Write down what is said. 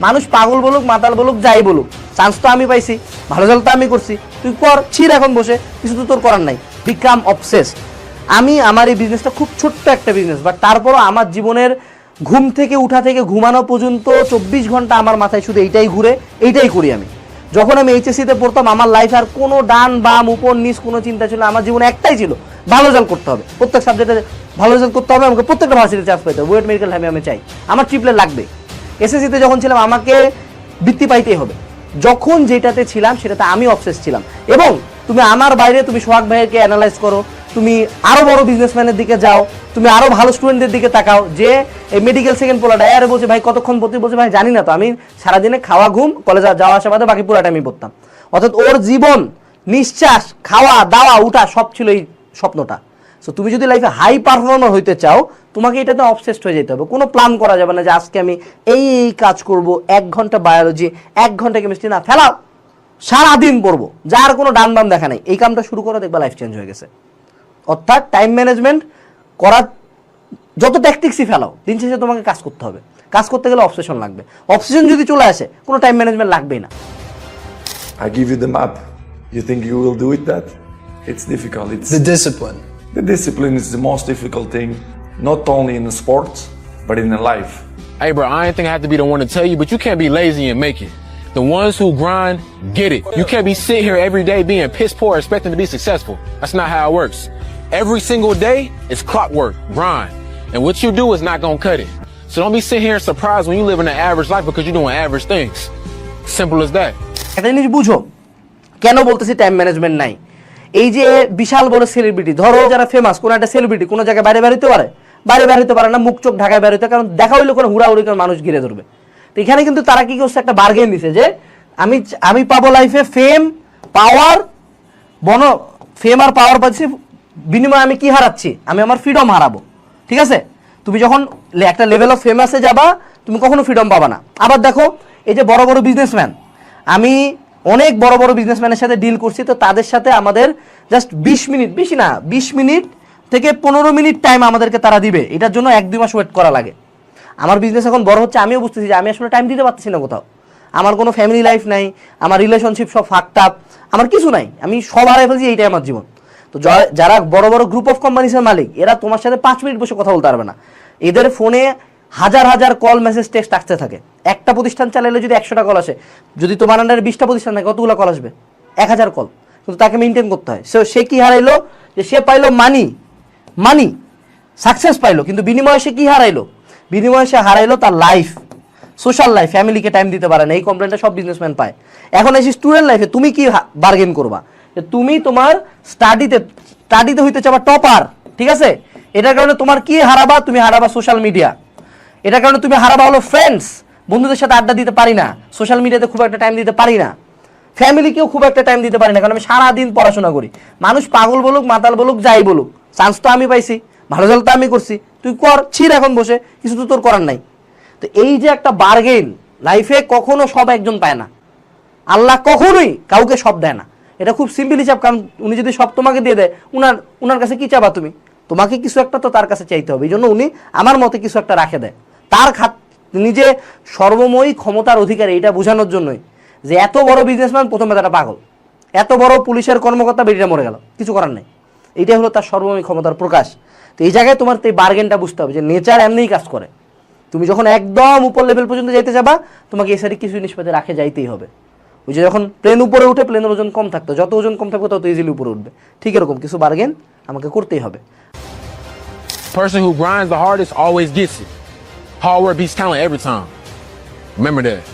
মানুষ পাগল বলুক, মাতাল বলুক, যাই বলুক চান্স তো আমি পাইছি, ভালো জল তো আমি করছি। তুই কর ছির এখন বসে, কিছু তো তোর করার নাই। বিকাম অবসেস আমি, আমার এই বিজনেসটা খুব ছোট্ট একটা বিজনেস বাট তারপরও আমার জীবনের ঘুম থেকে উঠা থেকে ঘুমানো পর্যন্ত চব্বিশ ঘণ্টা আমার মাথায় শুধু এইটাই ঘুরে, এইটাই করি আমি। যখন আমি এইচএসসিতে পড়তাম, আমার লাইফ আর কোনো ডান, বাম, উপর, নিচ কোনো চিন্তা ছিল আমার জীবনে একটাই ছিল, ভালো রেজাল্ট করতে হবে। প্রত্যেক সাবজেক্টে ভালো রেজাল্ট করতে হবে, আমাকে প্রত্যেকটা ভার্সিটি চান্স পেতে হবে। ওয়েট মেডিকেল আমি আমি চাই। আমার ট্রিপলে লাগবে। এসএসসিতে যখন ছিলাম, আমাকে বৃত্তি পাইতেই হবে। যখন যেটাতে ছিলাম, সেটাতে আমি অবসেস ছিলাম। এবং তুমি আমার বাইরে, তুমি সোহাগ ভাইয়েরকে অ্যানালাইজ করো, তুমি আরও বড় বিজনেসম্যানের দিকে যাও, তুমি আরও ভালো স্টুডেন্টদের দিকে তাকাও, যে এই মেডিকেল সেকেন্ড পোলাটা, আরে বলছে, ভাই, কতক্ষণ পড়তে? বলছে, ভাই, জানি না তো, আমি সারাদিনে খাওয়া, ঘুম কলেজে যাওয়া আসা বাদে বাকি পুরাটা আমি পড়তাম। অর্থাৎ ওর জীবন, নিঃশ্বাস, খাওয়া, দাওয়া, উঠা, সব ছিল এই স্বপ্নটা। সো তুমি যদি লাইফে হাই পারফর্মার হইতে চাও তোমাকে এটাতে অবসেসড হয়ে যেতে হবে কোনো প্ল্যান করা যাবে না যে আজকে আমি এই এই কাজ করব এক ঘণ্টা বায়োলজি এক ঘণ্টা কেমিস্ট্রি না ফেলাও সারাদিন পড়ব যার কোনো ডান বাম দেখা নেই এই কামটা শুরু করো দেখবা লাইফ চেঞ্জ হয়ে গেছে অর্থাৎ টাইম ম্যানেজমেন্ট করার যত ট্যাকটিক্সই ফেলাও দিন শেষে তোমাকে কাজ করতে হবে কাজ করতে গেলে অবসেশন লাগবে অবসেশন যদি চলে আসে কোনো টাইম ম্যানেজমেন্ট লাগবেই না I give you the map. You think you will do it that? It's difficult. It's The discipline. the discipline is the most difficult thing, not only in the sports, but in the life. Hey, bro, I ain't think I have to be the one to tell you, but you can't be lazy and make it. The ones who grind get it. You can't be sitting here every day being piss poor expecting to be successful. That's not how it works. Every single day is clockwork, grind. And what you do is not gonna cut it. So don't be sitting here surprised when you live in an average life because you're doing average things. Simple as that. একটা জিনিস বুঝো কেন বলতেছি time management নাই এই যে বিশাল বড় celebrity ধরো যারা ফেমাস কোন একটা সেলিব্রিটি কোনো জায়গায় বাইরে বেরোতে পারে। বাইরে বেরোতে পারে না মুখ চোখ ঢাকায় বেরোতে কারণ দেখা হইলে কোনো হুড়াহুড়ি করে মানুষ ঘিরে ধরবে। তো এখানে কিন্তু তারা কি করছে একটা বার্গেন দিছে যে আমি আমি পাবো লাইফে ফেম পাওয়ার বন ফেম আর পাওয়ার পাচ্ছি বিনিময়ে আমি কি হারাচ্ছি? আমি আমার ফ্রিডম হারাবো। ঠিক আছে? তুমি যখন একটা লেভেল অফ ফেমাসে যাবা তুমি কখনো ফ্রিডম পাবা না। আবার দেখো এই যে বড় বড় বিজনেসম্যান আমি অনেক বড় বড় বিজনেসম্যানের সাথে ডিল করছি, তো তাদের সাথে আমাদের জাস্ট বিশ মিনিট, বেশি না, বিশ মিনিট থেকে পনেরো মিনিট টাইম আমাদেরকে তারা দিবে। এটার জন্য এক, দুই মাস ওয়েট করা লাগে। আমার বিজনেস এখন বড় হচ্ছে, আমিও বুঝতেছি যে আমি আসলে টাইম দিতে পারতেছি না কোথাও। আমার কোনো ফ্যামিলি লাইফ নাই, আমার রিলেশনশিপ সব ফাকড আপ আমার কিছু নাই। আমি সব হারাই ফেলছি, এইটাই আমার জীবন। তো যারা বড় বড় গ্রুপ অফ কোম্পানিসের মালিক, এরা তোমার সাথে পাঁচ মিনিট বসে কথা বলতে পারবে না। এদের ফোনে হাজার হাজার কল মেসেজ টেক্সট আসতে থাকে। একটা প্রতিষ্ঠান চালালে যদি একশোটা কল আসে, যদি তোমার আন্ডারে বিশটা প্রতিষ্ঠান থাকে, কতগুলো কল আসবে? এক হাজার কল কিন্তু তাকে মেনটেন করতে হয়। সে সে কী হারাইলো? যে সে পাইলো মানি মানি সাকসেস পাইলো। কিন্তু বিনিময়ে সে কী হারাইলো? বিনিময়ে সে হারাইলো তার লাইফ সোশ্যাল লাইফ ফ্যামিলিকে টাইম দিতে পারে না। এই কমপ্লেনটা সব বিজনেসম্যান পায়। এখন এসে স্টুডেন্ট লাইফে তুমি কি বার্গেন করবা? যে তুমি তোমার স্টাডিতে স্টাডিতে হইতে চাবা টপার ঠিক আছে? এটার কারণে তোমার কি হারাবা? তুমি হারাবা সোশ্যাল মিডিয়া এটার কারণে তুমি হারাবা হলো ফ্রেন্ডস বন্ধুদের সাথে আড্ডা দিতে পারি না। সোশ্যাল মিডিয়াতে খুব একটা টাইম দিতে পারি না। ফ্যামিলিকেও খুব একটা টাইম দিতে পারি না। কারণ আমি সারাদিন পড়াশোনা করি। মানুষ পাগল বলুক, মাতাল বলুক, যাই বলুক। চান্স তো আমি পাইছি। ভালো জল তো আমি করছি। তুই কর, ছির এখন বসে। কিছু তো তোর করার নাই। তো এই যে একটা বার্গেন লাইফে কখনো সব একজন পায় না। আল্লাহ কখনোই কাউকে সব দেয় না। এটা খুব সিম্পল হিসাব, কারণ উনি যদি সব তোমাকে দিয়ে দেয়, উনার উনার কাছে কি চাবা তুমি? তোমাকে কিছু একটা তো তার কাছে চাইতে হবে। এই জন্য উনি আমার মতে কিছু একটা রাখে দেয়। তার খাত নিজে সর্বময়ী ক্ষমতার অধিকারী, এটা বোঝানোর জন্যই যে এত বড় বিজনেসম্যান প্রথমে তারা পাগল। এত বড় পুলিশের কর্মকর্তা বেরিয়ে মরে গেল। কিছু করার নেই। এটাই হলো তার সর্বময়ী ক্ষমতার প্রকাশ। তো এই জায়গায় তোমার এই বার্গেনটা বুঝতে হবে যে নেচার এমনিই কাজ করে। তুমি যখন একদম উপর লেভেল পর্যন্ত যাইতে যাবা, তোমাকে সাইডে কিছু জিনিসপাতি রাখে যাইতেই হবে। ওই যে যখন প্লেন উপরে উঠে প্লেনের ওজন কম থাকতো, যত ওজন কম থাকবে তত ইজিলি উপরে উঠবে। ঠিক এরকম কিছু বার্গেন আমাকে করতেই হবে। Person who grinds the hardest always gets it. Hard work beats talent every time. Remember that.